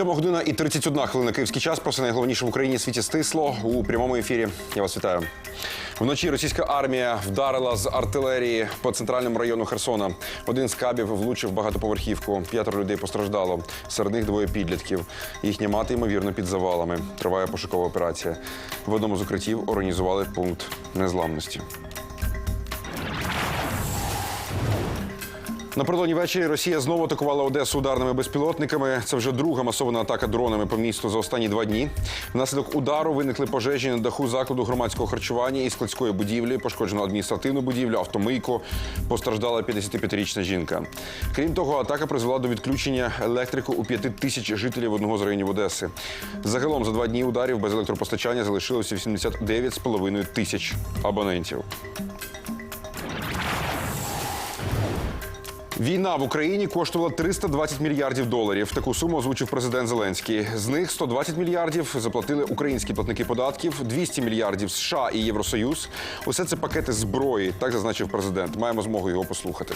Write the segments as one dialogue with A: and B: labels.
A: Сьома година і 31 хвилина київський час. Про все найголовніше в Україні світі стисло у прямому ефірі. Я вас вітаю. Вночі російська армія вдарила з артилерії по центральному району Херсона. Один з кабів влучив багатоповерхівку. П'ятеро людей постраждало. Серед них двоє підлітків. Їхня мати ймовірно під завалами. Триває пошукова операція. В одному з укриттів організували пункт незламності. Напередодні ввечері Росія знову атакувала Одесу ударними безпілотниками. Це вже друга масована атака дронами по місту за останні два дні. Внаслідок удару виникли пожежі на даху закладу громадського харчування і складської будівлі. Пошкоджено адміністративну будівлю, автомийку. Постраждала 55-річна жінка. Крім того, атака призвела до відключення електрику у п'яти тисяч жителів одного з районів Одеси. Загалом за два дні ударів без електропостачання залишилося 89,5 тисяч абонентів. Війна в Україні коштувала 320 мільярдів доларів. Таку суму озвучив президент Зеленський. З них 120 мільярдів заплатили українські платники податків, 200 мільярдів США і Євросоюз. Усе це пакети зброї, так зазначив президент. Маємо змогу його послухати.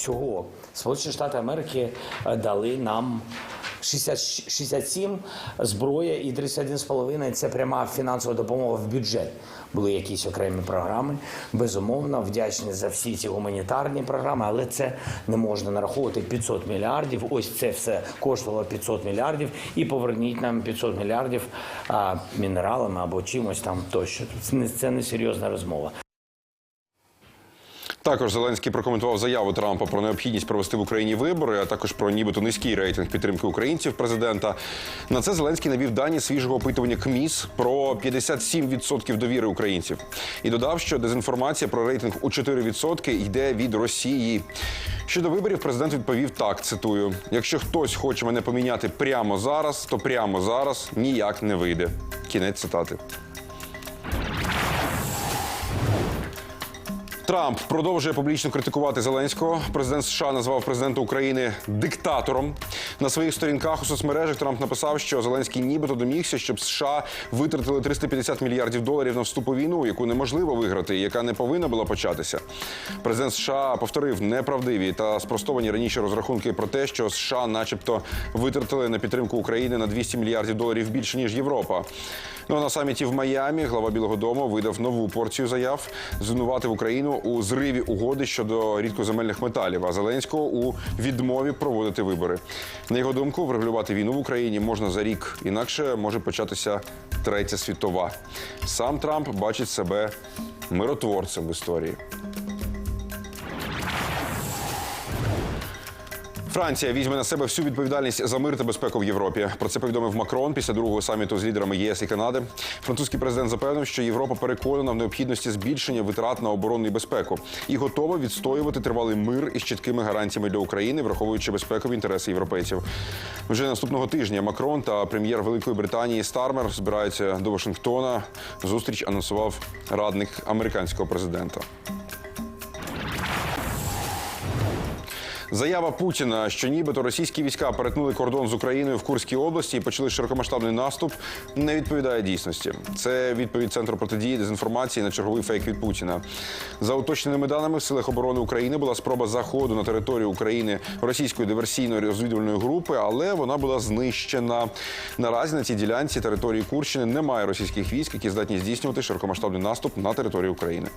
B: всього Сполучені Штати Америки е, дали нам 60, 67 зброя і 31,5 – це пряма фінансова допомога в бюджет. Були якісь окремі програми. Безумовно, вдячні за всі ці гуманітарні програми, але це не можна нараховувати 500 мільярдів. Ось це все коштувало 500 мільярдів. І поверніть нам 500 мільярдів а, мінералами або чимось там тощо. Це не, це серйозна розмова.
A: Також Зеленський прокоментував заяву Трампа про необхідність провести в Україні вибори, а також про нібито низький рейтинг підтримки українців президента. На це Зеленський навів дані свіжого опитування КМІС про 57% довіри українців і додав, що дезінформація про рейтинг у 4% йде від Росії. Щодо виборів, президент відповів так: цитую: якщо хтось хоче мене поміняти прямо зараз, то прямо зараз ніяк не вийде. Кінець цитати. Трамп продовжує публічно критикувати Зеленського. Президент США назвав президента України диктатором. На своїх сторінках у соцмережах Трамп написав, що Зеленський нібито домігся, щоб США витратили 350 мільярдів доларів на вступ у війну, яку неможливо виграти, і яка не повинна була початися. Президент США повторив неправдиві та спростовані раніше розрахунки про те, що США, начебто, витратили на підтримку України на 200 мільярдів доларів більше ніж Європа. Ну а на саміті в Майамі глава Білого Дому видав нову порцію заяв, звинуватив Україну у зриві угоди щодо рідкоземельних металів, а Зеленського у відмові проводити вибори. На його думку, врегулювати війну в Україні можна за рік, інакше може початися третя світова. Сам Трамп бачить себе миротворцем в історії. Франція візьме на себе всю відповідальність за мир та безпеку в Європі. Про це повідомив Макрон після другого саміту з лідерами ЄС і Канади. Французький президент запевнив, що Європа переконана в необхідності збільшення витрат на оборонну і безпеку і готова відстоювати тривалий мир із чіткими гарантіями для України, враховуючи безпекові інтереси європейців. Вже наступного тижня Макрон та прем'єр Великої Британії Стармер збираються до Вашингтона. Зустріч анонсував радник американського президента. Заява Путіна, що нібито російські війська перетнули кордон з Україною в Курській області і почали широкомасштабний наступ, не відповідає дійсності. Це відповідь центру протидії дезінформації на черговий фейк від Путіна. За уточненими даними в силах оборони України була спроба заходу на територію України російської диверсійної розвідувальної групи, але вона була знищена. Наразі на цій ділянці території Курщини немає російських військ, які здатні здійснювати широкомасштабний наступ на територію України.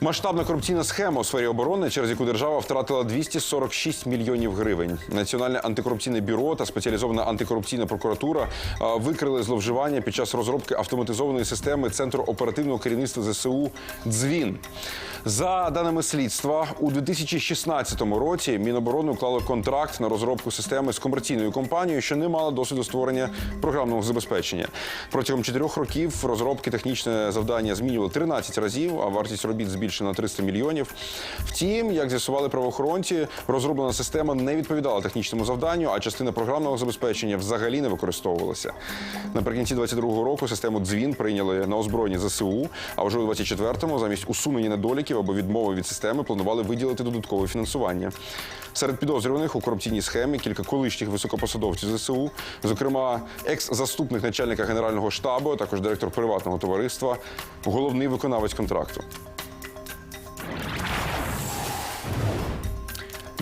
A: Масштабна корупційна схема у сфері оборони, через яку держава втратила 246 мільйонів гривень. Національне антикорупційне бюро та спеціалізована антикорупційна прокуратура викрили зловживання під час розробки автоматизованої системи центру оперативного керівництва ЗСУ Дзвін. За даними слідства, у 2016 році Міноборони уклало контракт на розробку системи з комерційною компанією, що не мала досвіду створення програмного забезпечення. Протягом чотирьох років розробки технічне завдання змінювали 13 разів, а вартість робіт збільшена на 300 мільйонів. Втім, як з'ясували правоохоронці, розроблена система не відповідала технічному завданню, а частина програмного забезпечення взагалі не використовувалася. Наприкінці 22-го року систему дзвін прийняли на озброєння ЗСУ. А вже у 24-му замість усунення недоліків або відмовою від системи планували виділити додаткове фінансування. Серед підозрюваних у корупційній схемі кілька колишніх високопосадовців ЗСУ, зокрема, екс-заступник начальника генерального штабу, а також директор приватного товариства, головний виконавець контракту.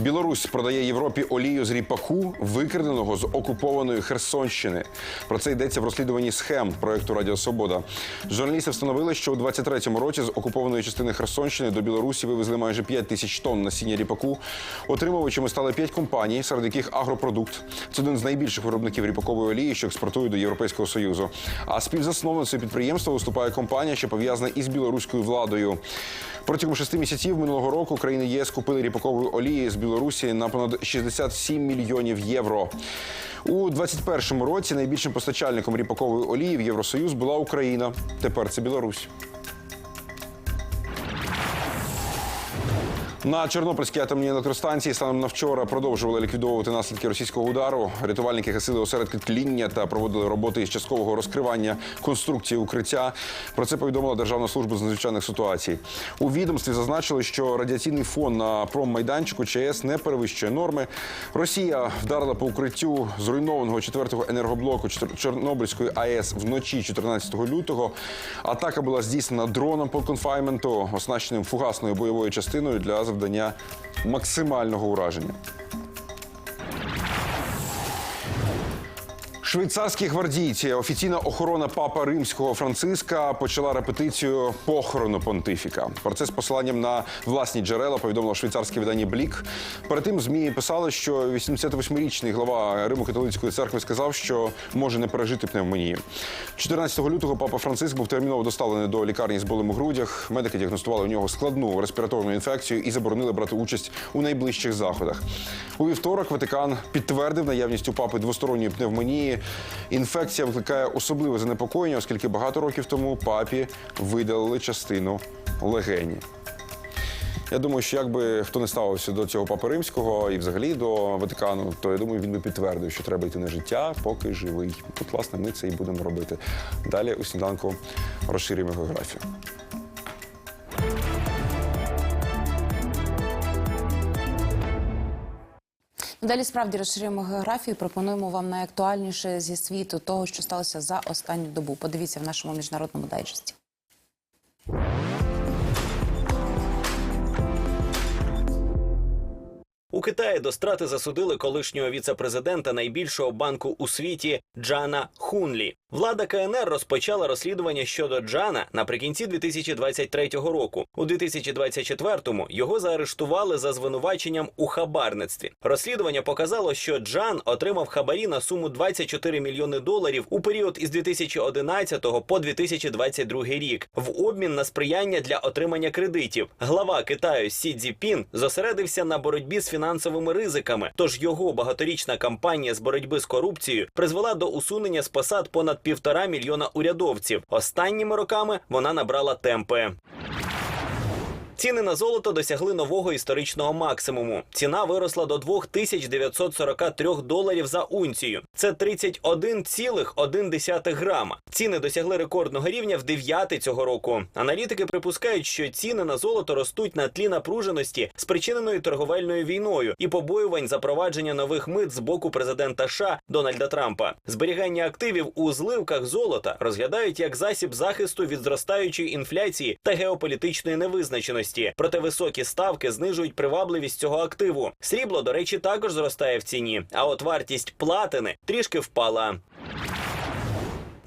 A: Білорусь продає Європі олію з ріпаку, викраденого з окупованої Херсонщини. Про це йдеться в розслідуванні схем проекту Радіо Свобода. Журналісти встановили, що у 23-му році з окупованої частини Херсонщини до Білорусі вивезли майже 5 тисяч тонн насіння ріпаку. Отримувачами стали 5 компаній, серед яких агропродукт. Це один з найбільших виробників ріпакової олії, що експортує до Європейського союзу. А співзасновницею підприємства виступає компанія, що пов'язана із білоруською владою. Протягом шести місяців минулого року країни ЄС купили ріпакової олії з Білорусі на понад 67 мільйонів євро. У 2021 році найбільшим постачальником ріпакової олії в Євросоюз була Україна. Тепер це Білорусь. На Чорнобильській атомній електростанції станом на вчора продовжували ліквідовувати наслідки російського удару. Рятувальники гасили осередки тління та проводили роботи із часткового розкривання конструкції укриття. Про це повідомила Державна служба з надзвичайних ситуацій. У відомстві зазначили, що радіаційний фон на проммайданчику ЧАЕС не перевищує норми. Росія вдарила по укриттю зруйнованого четвертого енергоблоку Чор- Чорнобильської АЕС вночі 14 лютого. Атака була здійснена дроном по конфайменту, оснащеним фугасною бойовою частиною для завдання максимального ураження. Швейцарські гвардійці, офіційна охорона папа римського Франциска почала репетицію похорону понтифіка. Про це з посиланням на власні джерела повідомило швейцарське видання Блік. Перед тим змі писали, що 88-річний глава Риму католицької церкви сказав, що може не пережити пневмонію. 14 лютого папа Франциск був терміново доставлений до лікарні з болем у грудях. Медики діагностували у нього складну респіраторну інфекцію і заборонили брати участь у найближчих заходах. У вівторок Ватикан підтвердив наявність у папи двосторонньої пневмонії. Інфекція викликає особливе занепокоєння, оскільки багато років тому папі видалили частину легені. Я думаю, що якби хто не ставився до цього папи римського і взагалі до Ватикану, то я думаю, він би підтвердив, що треба йти на життя, поки живий. От, власне, ми це і будемо робити. Далі у сніданку розширюємо географію.
C: Далі справді розширюємо географію. Пропонуємо вам найактуальніше зі світу того, що сталося за останню добу. Подивіться в нашому міжнародному дайджесті.
D: У Китаї до страти засудили колишнього віце-президента найбільшого банку у світі Джана Хунлі. Влада КНР розпочала розслідування щодо Джана наприкінці 2023 року. У 2024-му його заарештували за звинуваченням у хабарництві. Розслідування показало, що Джан отримав хабарі на суму 24 мільйони доларів у період із 2011 по 2022 рік в обмін на сприяння для отримання кредитів. Глава Китаю Сі Цзіпін зосередився на боротьбі з фінансовими ризиками. Тож його багаторічна кампанія з боротьби з корупцією призвела до усунення з посад понад півтора мільйона урядовців. Останніми роками вона набрала темпи. Ціни на золото досягли нового історичного максимуму. Ціна виросла до 2943 доларів за унцію. Це 31,1 грама. Ціни досягли рекордного рівня в дев'яти цього року. Аналітики припускають, що ціни на золото ростуть на тлі напруженості, спричиненої торговельною війною і побоювань запровадження нових мит з боку президента США Дональда Трампа. Зберігання активів у зливках золота розглядають як засіб захисту від зростаючої інфляції та геополітичної невизначеності. Проте високі ставки знижують привабливість цього активу. Срібло, до речі, також зростає в ціні. А от вартість платини трішки впала.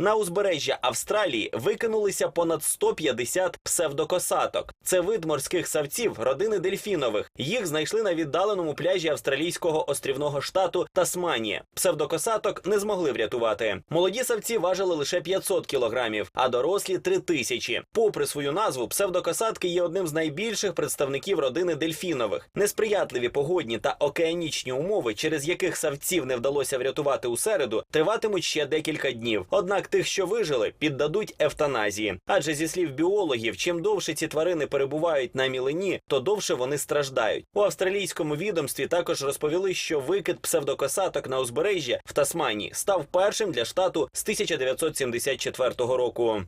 D: На узбережжя Австралії викинулися понад 150 псевдокосаток. Це вид морських савців родини дельфінових. Їх знайшли на віддаленому пляжі австралійського острівного штату Тасманія. Псевдокосаток не змогли врятувати. Молоді савці важили лише 500 кілограмів, а дорослі 3 тисячі. Попри свою назву, псевдокосатки є одним з найбільших представників родини дельфінових. Несприятливі погодні та океанічні умови, через яких савців не вдалося врятувати у середу, триватимуть ще декілька днів. Однак тих, що вижили, піддадуть евтаназії. Адже зі слів біологів, чим довше ці тварини перебувають на мілині, то довше вони страждають. У австралійському відомстві також розповіли, що викид псевдокосаток на узбережжя в Тасманії став першим для штату з 1974 року.